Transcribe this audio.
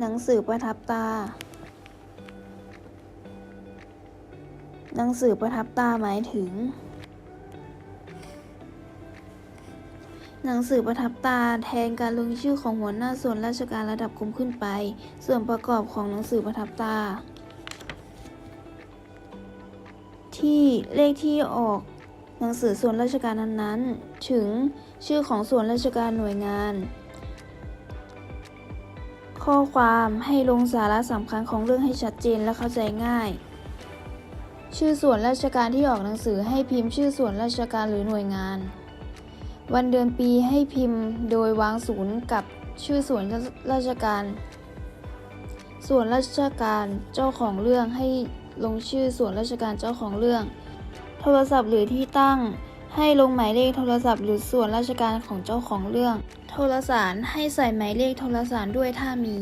หนังสือประทับตา หนังสือประทับตาหมายถึง หนังสือประทับตาแทนการลงชื่อของหัวหน้าส่วนราชการระดับกรมขึ้นไป ส่วนประกอบของหนังสือประทับตา ที่เลขที่ออกหนังสือส่วนราชการนั้นๆ ถึงชื่อของส่วนราชการหน่วยงาน ข้อความให้ลงสาระสำคัญของเรื่องให้ชัดเจนและเข้าใจง่าย ชื่อส่วนราชการที่ออกหนังสือให้พิมพ์ชื่อส่วนราชการหรือหน่วยงาน วันเดือนปีให้พิมพ์โดยวางศูนย์กับชื่อส่วนราชการ ส่วนราชการเจ้าของเรื่องให้ลงชื่อส่วนราชการเจ้าของเรื่อง โทรศัพท์หรือที่ตั้ง ให้ลงหมายเลขโทรศัพท์หรือส่วนราชการของเจ้าของเรื่อง โทรสารให้ใส่หมายเลขโทรสารด้วยถ้ามี